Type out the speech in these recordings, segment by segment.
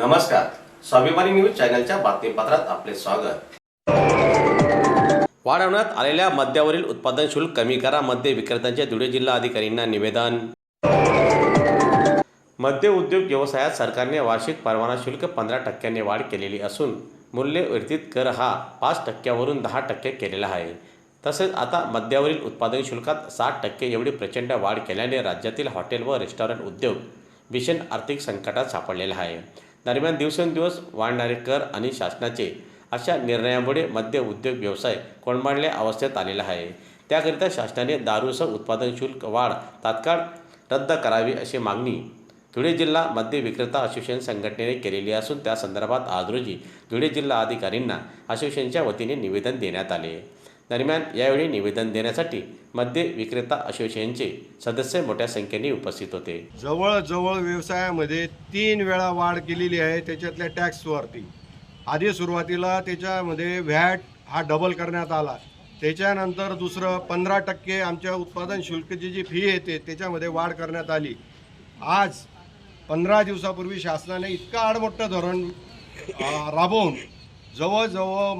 नमस्कार. स्वाभिमानी न्यूज चॅनलच्या बातमीपत्रात आपले स्वागत. वाढवण्यात आलेल्या मद्यावरील उत्पादन शुल्क कमी करा मद्य विक्रेत्यांच्या धुळे जिल्हा अधिकाऱ्यांना निवेदन. मद्य उद्योग व्यवसायात सरकारने वार्षिक परवाना शुल्क पंधरा टक्क्यांनी वाढ केलेली असून मूल्यवर्धित कर हा पाच टक्क्यावरून दहा टक्के केलेला आहे. तसेच आता मद्यावरील उत्पादन शुल्कात साठ टक्के एवढी प्रचंड वाढ केल्याने राज्यातील हॉटेल व रेस्टॉरंट उद्योग भीषण आर्थिक संकटात सापडलेला आहे. दरम्यान दिवसेंदिवस वाढणारे कर आणि शासनाचे अशा निर्णयामुळे मद्य उद्योग व्यवसाय कोंडमाडल्या अवस्थेत आलेला आहे. त्याकरिता शासनाने दारूसह उत्पादन शुल्क वाढ तात्काळ रद्द करावी अशी मागणी धुळे जिल्हा मद्य विक्रेता असोसिएशन संघटनेने केलेली असून त्या संदर्भात आज रोजी धुळे जिल्हा अधिकारींना असोसिएशनच्या वतीने निवेदन देण्यात आले. दरम्यान यावेळी निवेदन देण्यासाठी मद्य विक्रेता असोसिएशनचे सदस्य मोठ्या संख्येने उपस्थित होते. जवळजवळ व्यवसायामध्ये तीन वेळा वाढ केलेली आहे त्याच्यातल्या टॅक्सवरती. आधी सुरुवातीला त्याच्यामध्ये व्हॅट हा डबल करण्यात आला. त्याच्यानंतर दुसरं पंधरा टक्के आमच्या उत्पादन शुल्कची जी फी येते त्याच्यामध्ये वाढ करण्यात आली. आज पंधरा दिवसापूर्वी शासनाने इतकं आडमोठं धोरण राबवून जवळजवळ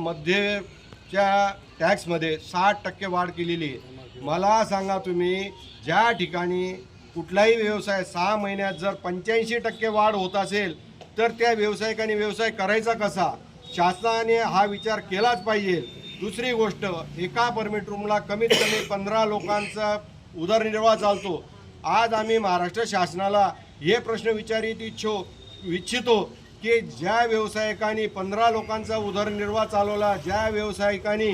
च्या टॅक्समध्ये साठ टक्के वाढ केलेली आहे. मला सांगा तुम्ही ज्या ठिकाणी कुठलाही व्यवसाय सहा महिन्यात जर पंच्याऐंशी टक्के वाढ होत असेल तर त्या व्यावसायिकाने व्यवसाय करायचा कसा? शासनाने हा विचार केलाच पाहिजे. दुसरी गोष्ट एका परमिट रूमला कमीत कमी पंधरा लोकांचा उदरनिर्वाह चालतो. आज आम्ही महाराष्ट्र शासनाला हे प्रश्न विचारित इच्छो इच्छितो की ज्या व्यावसायिकांनी पंधरा लोकांचा उदरनिर्वाह चालवला ज्या व्यावसायिकांनी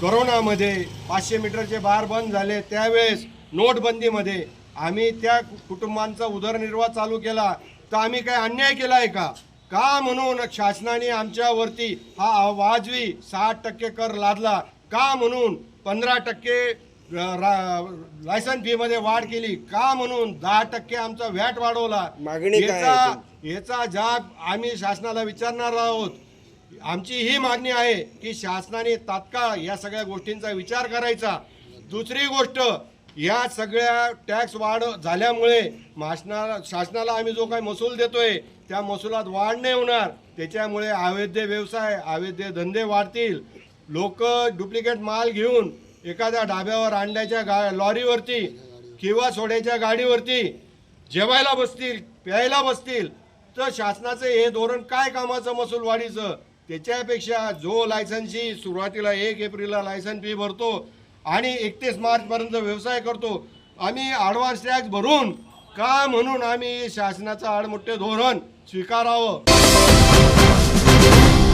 करोनामध्ये पाचशे मीटरचे बार बंद झाले त्यावेळेस नोटबंदीमध्ये आम्ही त्या कुटुंबांचा उदरनिर्वाह चालू केला. तर आम्ही काय अन्याय केला आहे का? का म्हणून शासनाने आमच्यावरती हा वाजवी साठ टक्के कर लादला? का म्हणून पंधरा टक्के लायसन फी मध्ये वाढ केली. का म्हणून? दहा टक्के आमचा व्हॅट वाढवला. मागणी काय आहे याचा याचा जाब आम्ही शासनाला विचारणार आहोत. आमची ही मागणी आहे की शासनाने तात्काळ या सगळ्या गोष्टींचा विचार करायचा. दुसरी गोष्ट या सगळ्या टॅक्स वाढ झाल्यामुळे मासना शासनाला आम्ही जो काही महसूल देतोय त्या महसुलात वाढ नाही होणार. त्याच्यामुळे अवैध व्यवसाय अवैध धंदे वाढतील. लोक डुप्लिकेट माल घेऊन एखाद्या ढाब्यावर आणल्याच्या गा लॉरीवरती किंवा सोड्याच्या गाडीवरती जेवायला बसतील प्यायला बसतील तर शासनाचं हे धोरण काय कामाचं महसूल वाढीचं त्याच्यापेक्षा जो लायसन्सची सुरुवातीला एक एप्रिलला लायसन फी भरतो आणि एकतीस मार्चपर्यंत व्यवसाय करतो आम्ही ॲडव्हान्स टॅक्स भरून का म्हणून आम्ही शासनाचं आडमोठे धोरण स्वीकारावं?